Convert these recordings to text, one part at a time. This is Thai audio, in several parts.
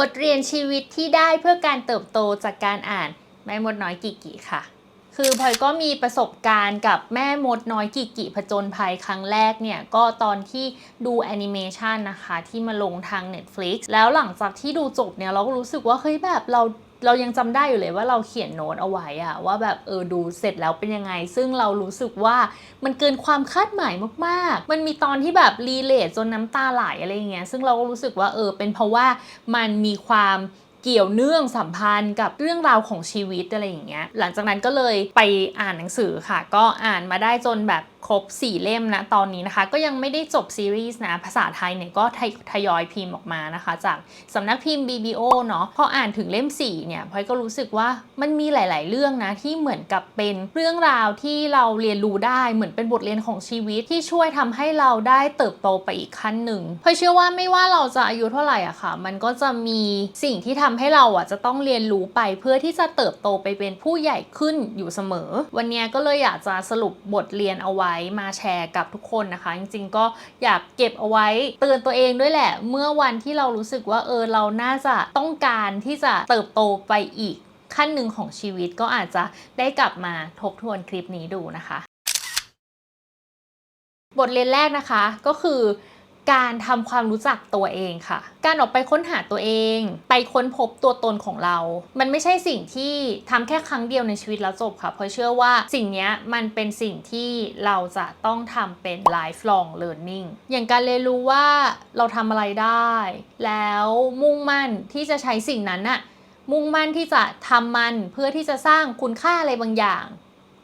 บทเรียนชีวิตที่ได้เพื่อการเติบโตจากการอ่านแม่มดน้อยกิกิค่ะ คือพลอยก็มีประสบการณ์กับแม่มดน้อยกิกิผจญภัยครั้งแรกเนี่ย ก็ตอนที่ดูแอนิเมชันนะคะ ที่มาลงทาง Netflix แล้วหลังจากที่ดูจบเนี่ย เราก็รู้สึกว่าเฮ้ยแบบเรา เรายังจำได้อยู่เลยว่าเราเขียนโน้ตเอาไว้อะว่าแบบเออดูเสร็จแล้วเป็นยังไง ซึ่งเรารู้สึกว่ามันเกินความคาดหมายมากๆ มันมีตอนที่แบบรีเลทจนน้ำตาไหลอะไรอย่างเงี้ยซึ่งเราก็รู้สึกว่าเออเป็นเพราะว่ามันมีความเกี่ยวเนื่องสัมพันธ์กับเรื่องราวของชีวิตอะไรอย่างเงี้ย หลังจากนั้นก็เลยไปอ่านหนังสือค่ะ ก็อ่านมาได้จนแบบครบ 4 เล่มนะตอนนี้นะคะ ก็ยังไม่ได้จบซีรีส์นะภาษาไทยเนี่ยก็ทยทยอยพิมพ์ออกมานะคะ จากสำนักพิมพ์ BBO เนาะพออ่านถึงเล่ม 4 เนี่ยพลอยก็รู้สึกว่ามันมีหลาย ๆ เรื่องนะที่เหมือนกับเป็นเรื่องราวที่เราเรียนรู้ได้เหมือนเป็นบทเรียนของชีวิตที่ช่วยทำให้เราได้เติบโตไปอีกขั้นหนึ่งพลอยเชื่อว่าไม่ว่าเราจะอายุเท่าไหร่อะค่ะ มันก็จะมีสิ่งที่ทำให้เราอะจะต้องเรียนรู้ไปเพื่อที่จะเติบโตไปเป็นผู้ใหญ่ขึ้นอยู่เสมอ วันนี้ก็เลยอยากจะสรุปบทเรียนเอาไว้มาแชร์กับทุกคนนะคะ จริงๆ ก็อยากเก็บเอาไว้เตือนตัวเองด้วยแหละ เมื่อวันที่เรารู้สึกว่าเออเราน่าจะต้องการที่จะเติบโตไปอีกขั้นหนึ่งของชีวิตก็อาจจะได้กลับมาทบทวนคลิปนี้ดูนะคะ บทเรียนแรกนะคะก็คือ การทำความรู้จักตัวเองค่ะ การออกไปค้นหาตัวเอง ไปค้นพบตัวตนของเรา มันไม่ใช่สิ่งที่ทำแค่ครั้งเดียวในชีวิตแล้วจบค่ะ เพราะเชื่อว่าสิ่งนี้มันเป็นสิ่งที่เราจะต้องทำเป็น lifelong learning อย่างการเรียนรู้ว่าเราทำอะไรได้ แล้วมุ่งมั่นที่จะใช้สิ่งนั้นน่ะมุ่งมั่นที่จะทำมันเพื่อที่จะสร้างคุณค่าอะไรบางอย่าง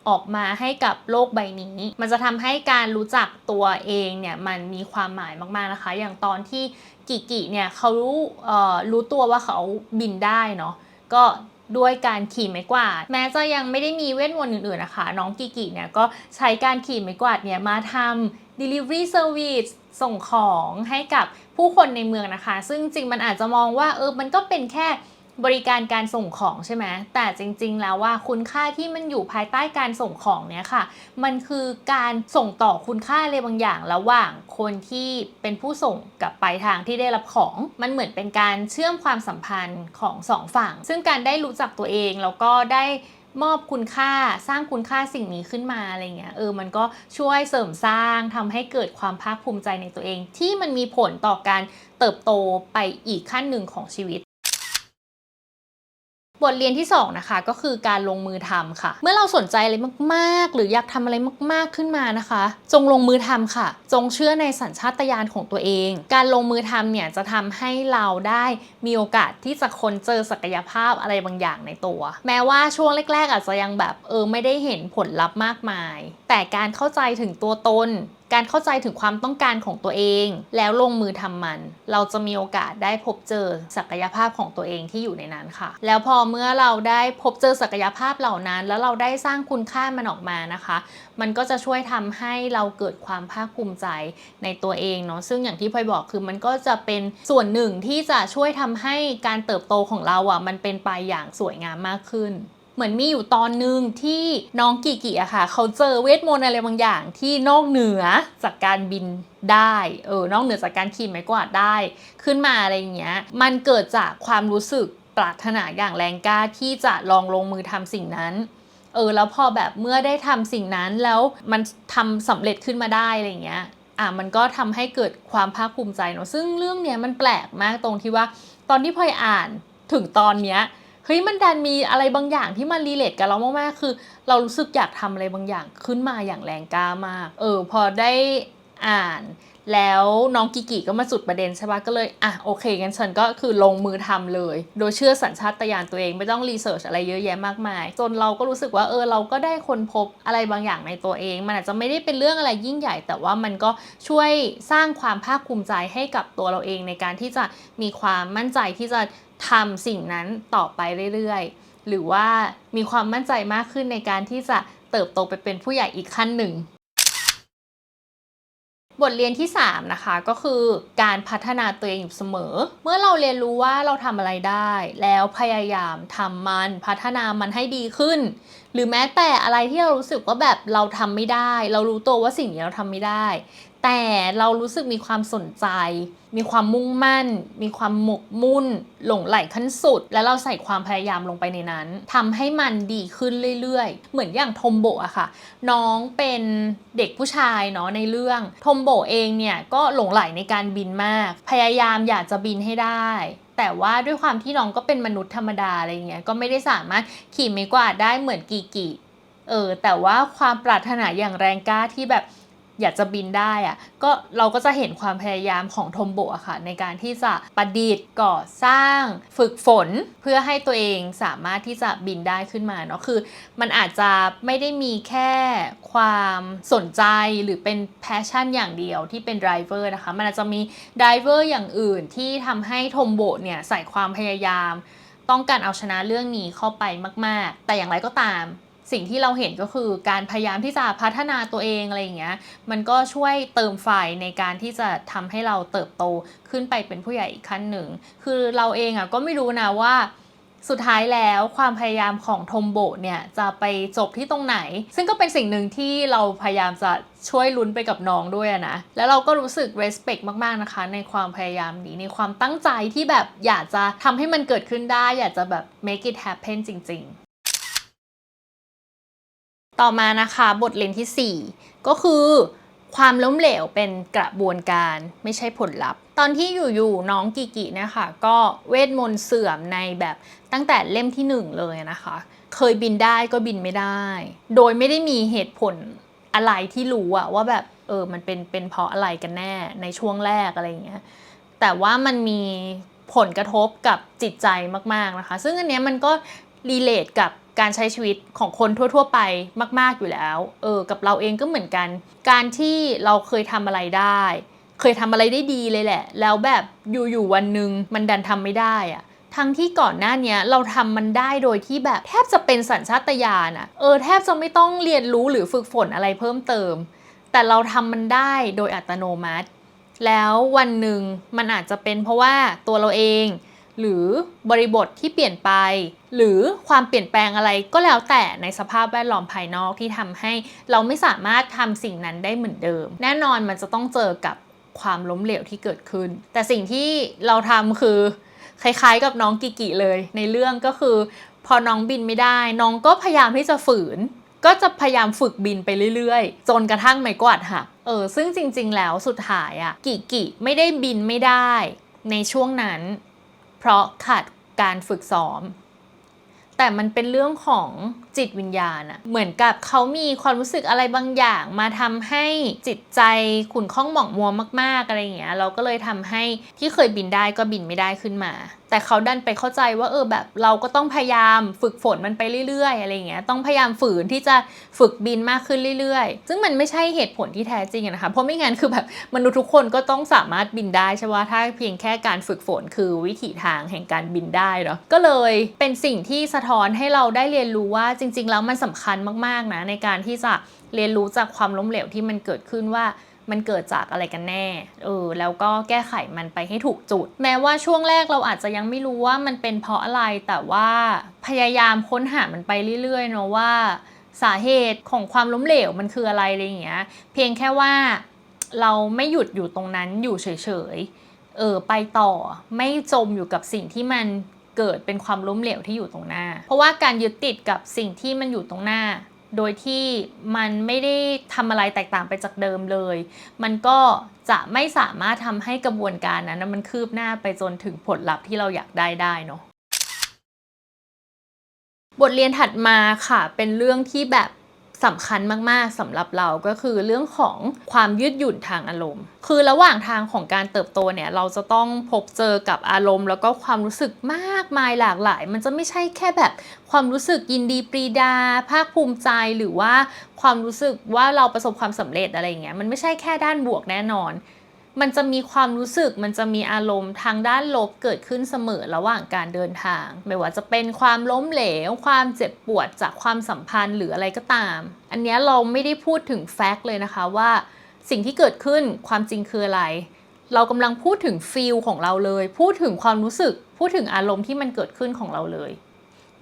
ออกมาให้กับโลกใบนี้ มันจะทำให้การรู้จักตัวเองเนี่ยมันมีความหมายมากๆนะคะ อย่างตอนที่กิกิเนี่ยเขารู้เอ่อรู้ตัวว่าเขาบินได้เนาะก็ด้วยการขี่ไม้กวาด แม้จะยังไม่ได้มีเวทมนต์อื่นๆนะคะ น้องกิกิเนี่ยก็ใช้การขี่ไม้กวาดเนี่ยมาทำ delivery service ส่งของให้กับผู้คนในเมืองนะคะ ซึ่งจริงมันอาจจะมองว่าเออมันก็เป็นแค่ บริการการส่งของใช่ไหมแต่จริง ๆ แล้วว่าคุณค่าที่มันอยู่ภายใต้การส่งของเนี่ยค่ะ มันคือการส่งต่อคุณค่าอะไรบางอย่างระหว่างคนที่เป็นผู้ส่งกับปลายทางที่ได้รับของ มันเหมือนเป็นการเชื่อมความสัมพันธ์ของสองฝั่ง ซึ่งการได้รู้จักตัวเองแล้วก็ได้มอบคุณค่าสร้างคุณค่าสิ่งนี้ขึ้นมาอะไรเงี้ยเออมันก็ช่วยเสริมสร้างทำให้เกิดความภาคภูมิใจในตัวเอง ที่มันมีผลต่อการเติบโตไปอีกขั้นหนึ่งของชีวิต บทเรียนที่ 2 นะคะก็คือการลงมือทำค่ะ เมื่อเราสนใจอะไรมากๆ หรืออยากทำอะไรมากๆขึ้นมานะคะ จงลงมือทำค่ะ จงเชื่อในสัญชาตญาณของตัวเอง การลงมือทำเนี่ยจะทำให้เราได้มีโอกาสที่จะค้นเจอศักยภาพอะไรบางอย่างในตัว แม้ว่าช่วงแรก ๆ อาจจะยังแบบเออไม่ได้เห็นผลลัพธ์มากมาย แต่การเข้าใจถึงตัวตนการเข้าใจถึงความต้องการของตัวเอง แล้วลงมือทำมัน เราจะมีโอกาสได้พบเจอศักยภาพของตัวเองที่อยู่ในนั้นค่ะ แล้วพอเมื่อเราได้พบเจอศักยภาพเหล่านั้น แล้วเราได้สร้างคุณค่ามันออกมานะคะ มันก็จะช่วยทำให้เราเกิดความภาคภูมิใจในตัวเองเนาะซึ่งอย่างที่พลอยบอกคือมันก็จะเป็นส่วนหนึ่งที่จะช่วยทำให้การเติบโตของเราอะมันเป็นไปอย่างสวยงามมากขึ้นเหมือนมีอยู่ตอนหนึ่งที่น้องกิกิอะค่ะ เขาเจอเวทมนต์อะไรบางอย่างที่นอกเหนือจากการบินได้เออนอกเหนือจากการขี่ไม้กวาดได้ ขึ้นมาอะไรอย่างเงี้ย มันเกิดจากความรู้สึก ปรารถนาอย่างแรงกล้าที่จะลองลงมือทำสิ่งนั้น เออแล้วพอแบบเมื่อได้ทำสิ่งนั้นแล้วมันทำสำเร็จขึ้นมาได้อะไรเงี้ยอะมันก็ทำให้เกิดความภาคภูมิใจเนาะซึ่งเรื่องเนี้ยมันแปลกมากตรงที่ว่า ตอนที่พลอยอ่านถึงตอนเนี้ยเฮ้ยมันดันมีอะไรบางอย่างที่มันรีเลทกับเรามากๆคือ เรารู้สึกอยากทำอะไรบางอย่างขึ้นมาอย่างแรงกล้ามาก เออ พอได้อ่าน แล้วน้องกิกิก็มาจุดประเด็นใช่ปะก็เลยอะโอเคงั้นฉันก็คือลงมือทำเลย โดยเชื่อสัญชาตญาณตัวเองไม่ต้องรีเสิร์ชอะไรเยอะแยะมากมาย จนเราก็รู้สึกว่าเออเราก็ได้คนพบอะไรบางอย่างในตัวเอง มันอาจจะไม่ได้เป็นเรื่องอะไรยิ่งใหญ่ แต่ว่ามันก็ช่วยสร้างความภาคภูมิใจให้กับตัวเราเองในการที่จะมีความมั่นใจที่จะทำสิ่งนั้นต่อไปเรื่อยๆ หรือว่ามีความมั่นใจมากขึ้นในการที่จะเติบโตไปเป็นผู้ใหญ่อีกขั้นหนึ่ง บทเรียนที่ 3 นะคะก็คือการพัฒนาตัวเองอยู่เสมอ เมื่อเราเรียนรู้ว่าเราทำอะไรได้ แล้วพยายามทำมันพัฒนามันให้ดีขึ้น หรือแม้แต่อะไรที่เรารู้สึกว่าแบบเราทำไม่ได้ เรารู้ตัวว่าสิ่งนี้เราทำไม่ได้ แต่เรารู้สึกมีความสนใจ มีความมุ่งมั่น มีความหมกมุ่น หลงไหลขั้นสุด แล้วเราใส่ความพยายามลงไปในนั้นทำให้มันดีขึ้นเรื่อยๆ เหมือนอย่างทมโบะอะค่ะ น้องเป็นเด็กผู้ชายเนาะในเรื่อง ทมโบะเองเนี่ยก็หลงไหลในการบินมาก พยายามอยากจะบินให้ได้แต่ว่าด้วยความที่น้องก็เป็นมนุษย์ธรรมดาอะไรเงี้ย ก็ไม่ได้สามารถขี่ไม้กวาดได้เหมือนกีกิเออ แต่ว่าความปรารถนาอย่างแรงกล้าที่แบบ อยากจะบินได้อะก็เราก็จะเห็นความพยายามของทมโบะค่ะ ในการที่จะประดิษฐ์ก่อสร้าง ฝึกฝนเพื่อให้ตัวเองสามารถที่จะบินได้ขึ้นมาเนาะคือมันอาจจะไม่ได้มีแค่ความสนใจหรือเป็นแพชชั่นอย่างเดียวที่เป็นไดรเวอร์นะคะ มันอาจจะมีไดรเวอร์อย่างอื่นที่ทำให้ทมโบะเนี่ยใส่ความพยายาม ต้องการเอาชนะเรื่องนี้เข้าไปมาก ๆ แต่อย่างไรก็ตาม สิ่งที่เราเห็นก็คือการพยายามที่จะพัฒนาตัวเองอะไรอย่างเงี้ยมันก็ช่วยเติมไฟในการที่จะทำให้เราเติบโตขึ้นไปเป็นผู้ใหญ่อีกขั้นหนึ่ง คือเราเองอะก็ไม่รู้นะว่าสุดท้ายแล้วความพยายามของทมโบเนี่ยจะไปจบที่ตรงไหน ซึ่งก็เป็นสิ่งหนึ่งที่เราพยายามจะช่วยลุ้นไปกับน้องด้วยนะ แล้วเราก็รู้สึก respect มาก ๆ นะคะ ในความพยายามนี้ในความตั้งใจที่แบบอยากจะทำให้มันเกิดขึ้นได้ อยากจะแบบ make it happen จริง ๆ ต่อมานะคะบทเรียนที่ 4 ก็คือความล้มเหลวเป็นกระบวนการไม่ใช่ผลลัพธ์ ตอนที่อยู่ๆน้องกิกิเนะคะ ก็เวทมนต์เสื่อมในแบบตั้งแต่เล่มที่ 1 เลยนะคะ เคยบินได้ก็บินไม่ได้ โดยไม่ได้มีเหตุผลอะไรที่รู้อะว่าแบบเออมันเป็นเป็นเพราะอะไรกันแน่ในช่วงแรกอะไรอย่างเงี้ยแต่ว่ามันมีผลกระทบกับจิตใจมากๆนะคะ ซึ่งอันเนี้ยมันก็ รีเลทกับการใช้ชีวิตของคนทั่ว ๆ ไปมาก ๆอยู่แล้ว เออ กับเราเองก็เหมือนกัน การที่เราเคยทำอะไรได้ เคยทำอะไรได้ดีเลยแหละ แล้วแบบอยู่ๆวันหนึ่งมันดันทำไม่ได้อะทั้งที่ก่อนหน้านี้เราทำมันได้โดยที่แบบแทบจะเป็นสัญชาตญาณอะเออแทบจะไม่ต้องเรียนรู้หรือฝึกฝนอะไรเพิ่มเติม แต่เราทำมันได้โดยอัตโนมัติ แล้ววันหนึ่งมันอาจจะเป็นเพราะว่าตัวเราเอง หรือบริบทที่เปลี่ยนไป หรือความเปลี่ยนแปลงอะไรก็แล้วแต่ในสภาพแวดล้อมภายนอกที่ทำให้เราไม่สามารถทำสิ่งนั้นได้เหมือนเดิม แน่นอนมันจะต้องเจอกับความล้มเหลวที่เกิดขึ้น แต่สิ่งที่เราทำคือคล้ายๆ กับน้องกิกิเลย ในเรื่องก็คือ พอน้องบินไม่ได้ น้องก็พยายามที่จะฝืน ก็จะพยายามฝึกบินไปเรื่อยๆ จนกระทั่งไม้กวาดหักเออซึ่งจริง ๆ แล้วสุดท้ายอะกิกิไม่ได้บินไม่ได้ ในช่วงนั้น เพราะขาดการฝึกซ้อม แต่มันเป็นเรื่องของจิตวิญญาณอะเหมือนกับเขามีความรู้สึกอะไรบางอย่าง มาทำให้จิตใจขุ่นข้องหมองมัวมากๆอะไรอย่างเงี้ยเราก็เลยทำให้ที่เคยบินได้ก็บินไม่ได้ขึ้นมาแต่เขาดันไปเข้าใจว่าเออแบบเราก็ต้องพยายามฝึกฝนมันไปเรื่อยๆอะไรอย่างเงี้ยต้องพยายามฝืนที่จะฝึกบินมากขึ้นเรื่อยๆ ซึ่งมันไม่ใช่เหตุผลที่แท้จริงนะคะเพราะไม่งั้นคือแบบมนุษย์ทุกคนก็ต้องสามารถบินได้ใช่ไหมถ้าเพียงแค่การฝึกฝนคือวิถีทางแห่งการบินได้เนาะก็เลยเป็นสิ่งที่สะท้อนให้เราได้เรียนรู้ว่าจริง ๆ แล้วมันสำคัญมากๆนะในการที่จะเรียนรู้จากความล้มเหลวที่มันเกิดขึ้นว่า มันเกิดจากอะไรกันแน่เออแล้วก็แก้ไขมันไปให้ถูกจุด แม้ว่าช่วงแรกเราอาจจะยังไม่รู้ว่ามันเป็นเพราะอะไรแต่ว่าพยายามค้นหามันไปเรื่อยๆเนาะว่า สาเหตุของความล้มเหลวมันคืออะไรอะไรอย่างเงี้ยเพียงแค่ว่าเราไม่หยุดอยู่ตรงนั้นอยู่เฉยๆเออไปต่อไม่จมอยู่กับสิ่งที่มันเกิดเป็นความล้มเหลวที่อยู่ตรงหน้า เพราะว่าการยึดติดกับสิ่งที่มันอยู่ตรงหน้า โดยที่มันไม่ได้ทำอะไรแตกต่างไปจากเดิมเลย มันก็จะไม่สามารถทำให้กระบวนการนั้นมันคืบหน้าไปจนถึงผลลัพธ์ที่เราอยากได้ได้เนาะบทเรียนถัดมาค่ะ เป็นเรื่องที่แบบ สำคัญมากๆสำหรับเราก็คือเรื่องของความยืดหยุ่นทางอารมณ์ คือระหว่างทางของการเติบโตเนี่ยเราจะต้องพบเจอกับอารมณ์ แล้วก็ความรู้สึกมากมายหลากหลาย มันจะไม่ใช่แค่แบบความรู้สึกยินดีปรีดา ภาคภูมิใจหรือว่าความรู้สึกว่าเราประสบความสำเร็จอะไรอย่างเงี้ยมันไม่ใช่แค่ด้านบวกแน่นอน มันจะมีความรู้สึกมันจะมีอารมณ์ทางด้านลบเกิดขึ้นเสมอระหว่างการเดินทาง ไม่ว่าจะเป็นความล้มเหลว ความเจ็บปวดจากความสัมพันธ์หรืออะไรก็ตาม อันนี้เราไม่ได้พูดถึงแฟกต์เลยนะคะว่า สิ่งที่เกิดขึ้นความจริงคืออะไร เรากำลังพูดถึงฟีลของเราเลย พูดถึงความรู้สึก พูดถึงอารมณ์ที่มันเกิดขึ้นของเราเลย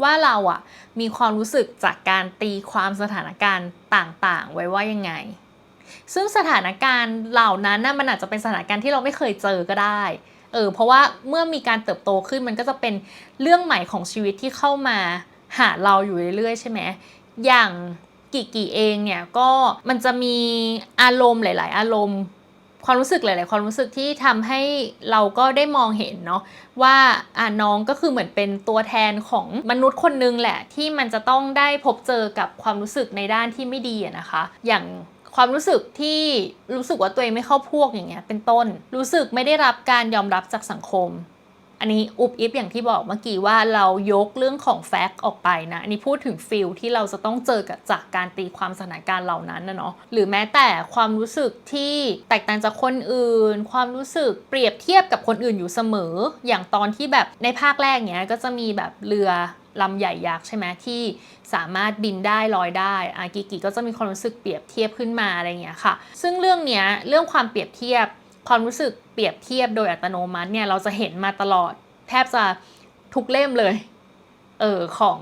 ว่าเราอะมีความรู้สึกจากการตีความสถานการณ์ต่างๆ ไว้ว่ายังไง ซึ่งสถานการณ์เหล่านั้นนะมันอาจจะเป็นสถานการณ์ที่เราไม่เคยเจอก็ได้เออเพราะว่าเมื่อมีการเติบโตขึ้นมันก็จะเป็นเรื่องใหม่ของชีวิตที่เข้ามาหาเราอยู่เรื่อยๆใช่ไหมอย่างกิกิเองเนี่ยก็มันจะมีอารมณ์หลาย ๆ อารมณ์ ความรู้สึกหลาย ๆ ความรู้สึกที่ทำให้เราก็ได้มองเห็นเนาะว่าอ่าน้องก็คือเหมือนเป็นตัวแทนของมนุษย์คนนึงแหละ ที่มันจะต้องได้พบเจอกับความรู้สึกในด้านที่ไม่ดีนะคะ อย่าง ความรู้สึกที่รู้สึกว่าตัวเองไม่เข้าพวกอย่างเงี้ยเป็นต้น รู้สึกไม่ได้รับการยอมรับจากสังคม อันนี้อุบอิบอย่างที่บอกเมื่อกี้ว่าเรายกเรื่องของแฟกต์ออกไปนะ อันนี้พูดถึงฟิลที่เราจะต้องเจอกับจากการตีความสถานการณ์เหล่านั้นนะเนาะหรือแม้แต่ความรู้สึกที่แตกต่างจากคนอื่น ความรู้สึกเปรียบเทียบกับคนอื่นอยู่เสมอ อย่างตอนที่แบบในภาคแรกเนี้ยก็จะมีแบบเรือ ลำใหญ่ยักษ์ใช่ไหมที่สามารถบินได้ลอยได้อากิกิก็จะมีความรู้สึกเปรียบเทียบขึ้นมาอะไรเงี้ยค่ะ ซึ่งเรื่องเนี้ยเรื่องความเปรียบเทียบ ความรู้สึกเปรียบเทียบโดยอัตโนมัติเนี่ยเราจะเห็นมาตลอดแทบจะทุกเล่มเลยเออของ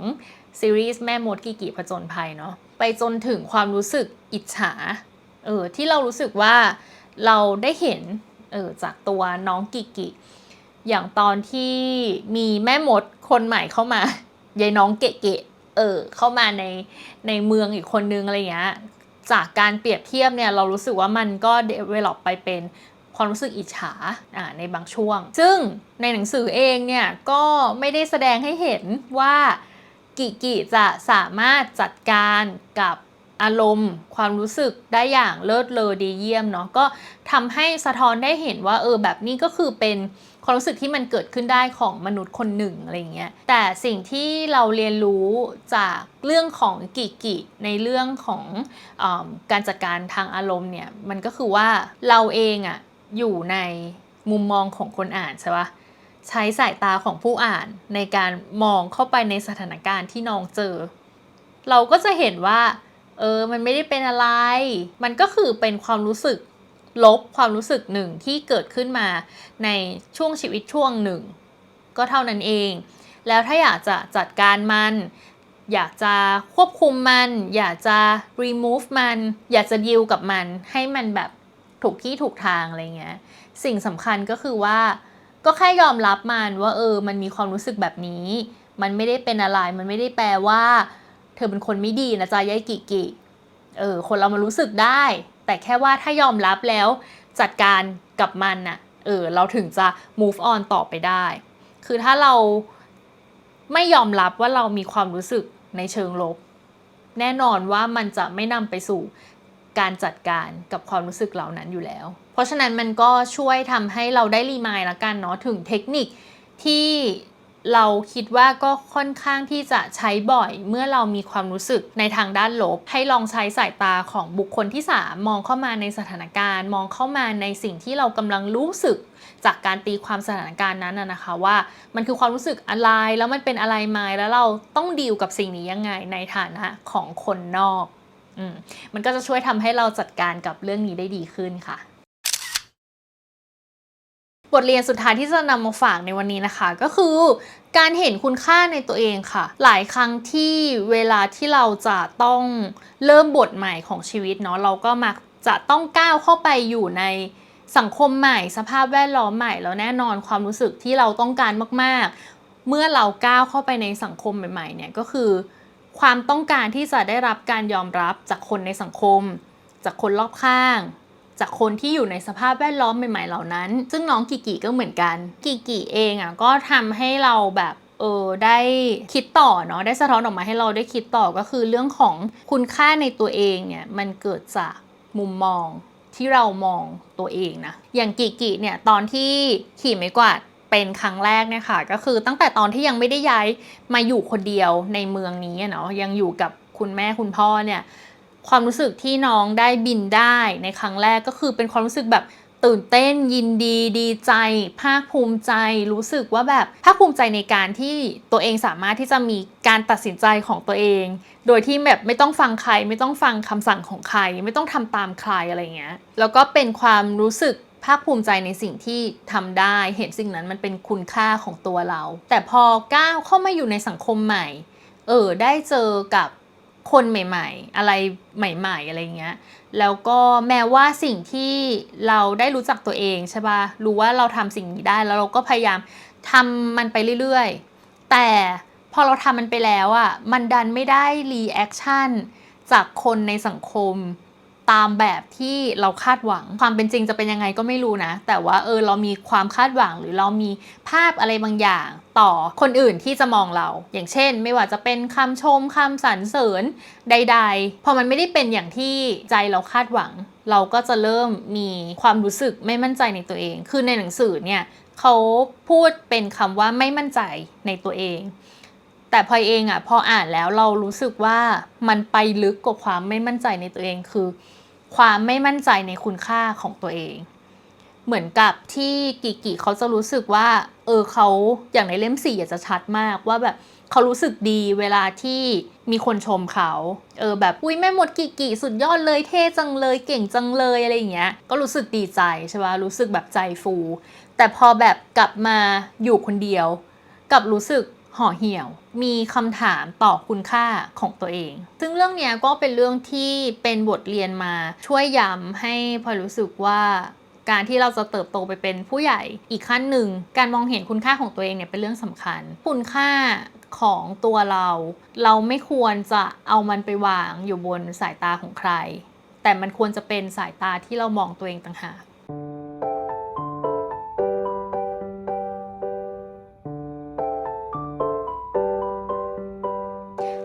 ซีรีส์แม่มดกิกิผจญภัยเนาะไปจนถึงความรู้สึกอิจฉาเออที่เรารู้สึกว่าเราได้เห็นเออจากตัวน้องกิกิ อย่างตอนที่มีแม่มดคนใหม่เข้ามา ยายน้องเกะเกะเออเข้ามาในในเมืองอีกคนนึงอะไรเงี้ยจากการเปรียบเทียบเนี่ยเรารู้สึกว่ามันก็เดเวล็อปไปเป็นความรู้สึกอิจฉาอ่าในบางช่วง ซึ่งในหนังสือเองเนี่ยก็ไม่ได้แสดงให้เห็นว่ากิกิจะสามารถจัดการกับอารมณ์ ความรู้สึกได้อย่างเลิศเลอดีเยี่ยมเนาะก็ทำให้สะท้อนได้เห็นว่าเออแบบนี้ก็คือเป็น ความรู้สึกที่มันเกิดขึ้นได้ของมนุษย์คนหนึ่งอะไรเงี้ยแต่สิ่งที่เราเรียนรู้จากเรื่องของกิกิในเรื่องของอการจัดการทางอารมณ์เนี่ยมันก็คือว่าเราเองอะอยู่ในมุมมองของคนอ่านใช่ปะใช้สายตาของผู้อ่านในการมองเข้าไปในสถานการณ์ที่น้องเจอ เราก็จะเห็นว่าเออ มันไม่ได้เป็นอะไร มันก็คือเป็นความรู้สึก ลบความรู้สึกหนึ่งที่เกิดขึ้นมาในช่วงชีวิตช่วงหนึ่ง ก็เท่านั้นเอง แล้วถ้าอยากจะจัดการมัน อยากจะควบคุมมัน อยากจะ remove มัน อยากจะดีลกับมัน ให้มันแบบถูกที่ถูกทางอะไรเงี้ย สิ่งสำคัญก็คือว่า ก็แค่ยอมรับมันว่าเออ มันมีความรู้สึกแบบนี้ มันไม่ได้เป็นอะไร มันไม่ได้แปลว่า เธอเป็นคนไม่ดีนะจ๊ะยายกิกิ เออ คนเรามันรู้สึกได้ แต่แค่ว่าถ้ายอมรับแล้วจัดการกับมันน่ะเออเราถึงจะ move on ต่อไปได้ คือถ้าเราไม่ยอมรับว่าเรามีความรู้สึกในเชิงลบ แน่นอนว่ามันจะไม่นำไปสู่การจัดการกับความรู้สึกเหล่านั้นอยู่แล้ว เพราะฉะนั้นมันก็ช่วยทำให้เราได้รีมายละกันเนาะถึงเทคนิคที่ เราคิดว่าก็ค่อนข้างที่จะใช้บ่อยเมื่อเรามีความรู้สึกในทางด้านลบ ให้ลองใช้สายตาของบุคคลที่สามมองเข้ามาในสถานการณ์ มองเข้ามาในสิ่งที่เรากำลังรู้สึกจากการตีความสถานการณ์นั้นนะคะว่ามันคือความรู้สึกอะไรแล้วมันเป็นอะไรมาแล้วเราต้องดีลกับสิ่งนี้ยังไงในฐานะของคนนอกอมมันก็จะช่วยทำให้เราจัดการกับเรื่องนี้ได้ดีขึ้นค่ะ บทเรียนสุดท้ายที่จะนำมาฝากในวันนี้นะคะ ก็คือการเห็นคุณค่าในตัวเองค่ะ หลายครั้งที่เวลาที่เราจะต้องเริ่มบทใหม่ของชีวิตเนาะเราก็มักจะต้องก้าวเข้าไปอยู่ในสังคมใหม่สภาพแวดล้อมใหม่แล้วแน่นอนความรู้สึกที่เราต้องการมาก ๆ เมื่อเราก้าวเข้าไปในสังคมใหม่ ๆ เนี่ยก็คือ ความต้องการที่จะได้รับการยอมรับจากคนในสังคม จากคนรอบข้าง จากคนที่อยู่ในสภาพแวดล้อมใหม่ๆเหล่านั้น ซึ่งน้องกิกิก็เหมือนกัน กิกิเองอะก็ทำให้เราแบบเออได้คิดต่อเนาะได้สะท้อนออกมาให้เราได้คิดต่อก็คือเรื่องของคุณค่าในตัวเองเนี่ยมันเกิดจากมุมมองที่เรามองตัวเองนะอย่างกิกิเนี่ยตอนที่ขี่ไม้กวาดเป็นครั้งแรกเนี่ยค่ะก็คือตั้งแต่ตอนที่ยังไม่ได้ย้ายมาอยู่คนเดียวในเมืองนี้เนาะยังอยู่กับคุณแม่คุณพ่อเนี่ย ความรู้สึกที่น้องได้บินได้ในครั้งแรกก็คือเป็นความรู้สึกแบบตื่นเต้นยินดีดีใจ ภาคภูมิใจ รู้สึกว่าแบบภาคภูมิใจในการที่ตัวเองสามารถที่จะมีการตัดสินใจของตัวเอง โดยที่แบบไม่ต้องฟังใคร ไม่ต้องฟังคำสั่งของใคร ไม่ต้องทำตามใครอะไรเงี้ยแล้วก็เป็นความรู้สึกภาคภูมิใจในสิ่งที่ทำได้ เห็นสิ่งนั้นมันเป็นคุณค่าของตัวเรา แต่พอก้าวเข้ามาอยู่ในสังคมใหม่ เออได้เจอกับ คนใหม่ ๆ อะไรใหม่ ๆ อะไรเงี้ย แล้วก็แม้ว่าสิ่งที่เราได้รู้จักตัวเองใช่ปะรู้ว่าเราทำสิ่งนี้ได้แล้วเราก็พยายามทำมันไปเรื่อยๆ แต่พอเราทำมันไปแล้วอะ่ะ มันดันไม่ได้รีแอคชั่นจากคนในสังคม ตามแบบที่เราคาดหวัง ความเป็นจริงจะเป็นยังไงก็ไม่รู้นะ แต่ว่าเออเรามีความคาดหวังหรือเรามีภาพอะไรบางอย่างต่อคนอื่นที่จะมองเรา อย่างเช่น ไม่ว่าจะเป็นคำชมคำสรรเสริญใด ๆ พอมันไม่ได้เป็นอย่างที่ใจเราคาดหวัง เราก็จะเริ่มมีความรู้สึกไม่มั่นใจในตัวเอง คือในหนังสือเนี่ยเขาพูดเป็นคำว่าไม่มั่นใจในตัวเอง แต่พอเองอะ่ะพออ่านแล้วเรารู้สึกว่ามันไปลึกกว่าความไม่มั่นใจในตัวเองคือ ความไม่มั่นใจในคุณค่าของตัวเอง เหมือนกับที่กิกิเขาจะรู้สึกว่า เออเขาอย่างในเล่มสี่จะชัดมากว่าแบบเขารู้สึกดีเวลาที่มีคนชมเขาเออแบบอุ้ยแม่หมดกิกิสุดยอดเลยเท่จังเลยเก่งจังเลยอะไรอย่างเงี้ย ก็รู้สึกดีใจใช่ปะรู้สึกแบบใจฟู แต่พอแบบกลับมาอยู่คนเดียว กับรู้สึก ห่อเหี่ยว มีคำถามต่อคุณค่าของตัวเอง ซึ่งเรื่องนี้ก็เป็นเรื่องที่เป็นบทเรียนมาช่วยย้ำให้พอรู้สึกว่าการที่เราจะเติบโตไปเป็นผู้ใหญ่อีกขั้นหนึ่ง การมองเห็นคุณค่าของตัวเองเนี่ยเป็นเรื่องสำคัญ คุณค่าของตัวเรา เราไม่ควรจะเอามันไปวางอยู่บนสายตาของใคร แต่มันควรจะเป็นสายตาที่เรามองตัวเองต่างหาก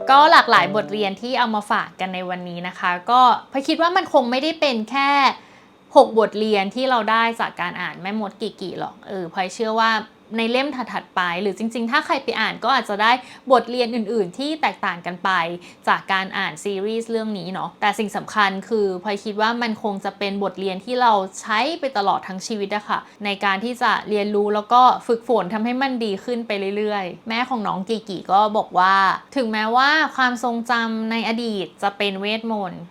ก็หลากหลายบทเรียนที่เอามาฝากกันในวันนี้นะคะ ก็พอยคิดว่ามันคงไม่ได้เป็นแค่ 6 บทเรียนที่เราได้จากการอ่านแม่มดกิกิหรอกเออพลอยเชื่อว่า ในเล่มถัดๆไป หรือจริง ๆ ถ้าใครไปอ่านก็อาจจะได้บทเรียนอื่น ๆ ที่แตกต่างกันไป จากการอ่านซีรีส์เรื่องนี้เนาะแต่สิ่งสำคัญคือพลอยคิดว่ามันคงจะเป็นบทเรียนที่เราใช้ไปตลอดทั้งชีวิตอะค่ะในการที่จะเรียนรู้แล้วก็ฝึกฝนทำให้มันดีขึ้นไปเรื่อย ๆ แม่ของน้องกิกิก็บอกว่า ถึงแม้ว่าความทรงจำในอดีตจะเป็นเวทมนต์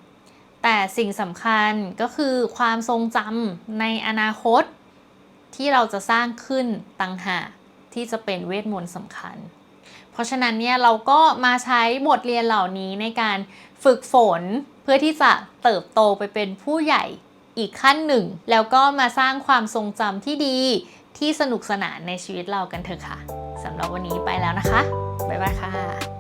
แต่สิ่งสำคัญก็คือความทรงจำในอนาคต ที่เราจะสร้างขึ้นต่างหากที่จะเป็นเวทมนต์สำคัญ เพราะฉะนั้นเนี่ยเราก็มาใช้บทเรียนเหล่านี้ในการฝึกฝนเพื่อที่จะเติบโตไปเป็นผู้ใหญ่อีกขั้นหนึ่ง แล้วก็มาสร้างความทรงจำที่ดีที่สนุกสนานในชีวิตเรากันเถอะค่ะสำหรับวันนี้ไปแล้วนะคะ บ๊ายบายค่ะ